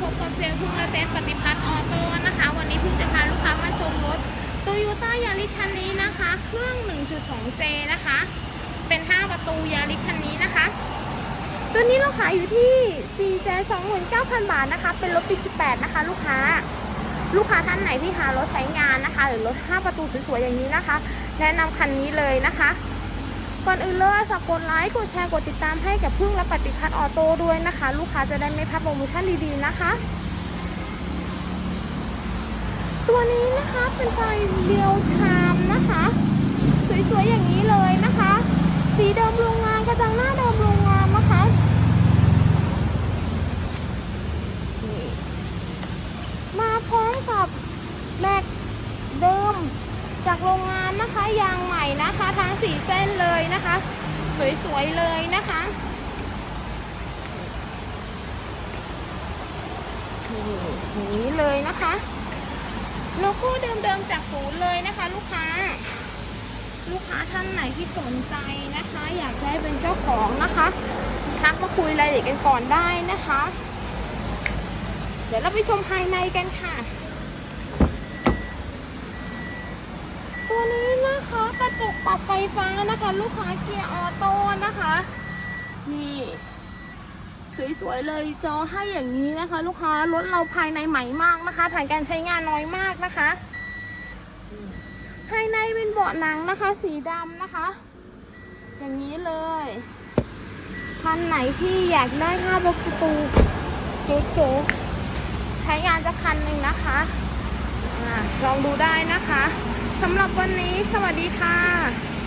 พบกับเสียงพึ่งและเต้นปฏิพัฒน์ออโต้นะคะ วันนี้พึ่งจะพาลูกค้ามาชมรถโตโยต้ายาริสคันนี้นะคะ เครื่อง 1.2J นะคะ เป็น 5 ประตูยาริสคันนี้นะคะ ตัวนี้เราขายอยู่ที่ 429,000 บาทนะคะ เป็นรถปี 18 นะคะ ลูกค้า ลูกค้าท่านไหนที่หารถใช้งานนะคะ หรือรถ 5 ประตูสวยๆอย่างนี้นะคะ แนะนำคันนี้เลยนะคะ ก่อนอื่นเลยฝากกดไลค์กดแชร์กดติดตามให้กับพึ่งและปฏิพัฒน์ออโต้ด้วยนะคะ ลูกค้าจะได้ไม่พลาดโปรโมชั่นดีๆนะคะ ตัวนี้นะคะเป็นไฟเดียวชามนะคะ สวยๆอย่างนี้เลยนะคะ สีเดิมโรงงานกระจังหน้าเดิมโรงงานนะคะมาพร้อมกับแมกเดิมจากโรงงานนะคะยาง นะคะทั้งสี่เส้นเลยนะคะ สวยๆเลยนะคะนี่เลยนะคะโลโก้เดิมๆจากศูนย์เลยนะคะ ลูกค้า ลูกค้าท่านไหนที่สนใจนะคะ อยากได้เป็นเจ้าของนะคะทักมาคุยรายละเอียดกันก่อนได้นะคะ เดี๋ยวเราไปชมภายในกันค่ะ ตัวนี้ ปรับไฟฟ้านะคะ ลูกค้าเกียร์ออโต้นะคะ นี่สวยๆเลยจอให้อย่างนี้นะคะ ลูกค้ารถเราภายในใหม่มากนะคะผ่านการใช้งานน้อยมากนะคะภายในเป็นเบาะหนังนะคะ สีดำนะคะ อย่างนี้เลยคันไหนที่อยากได้ห้าประตูเก๋ๆใช้งานจะคันหนึ่งนะคะ ลองดูได้นะคะสำหรับวันนี้สวัสดีค่ะ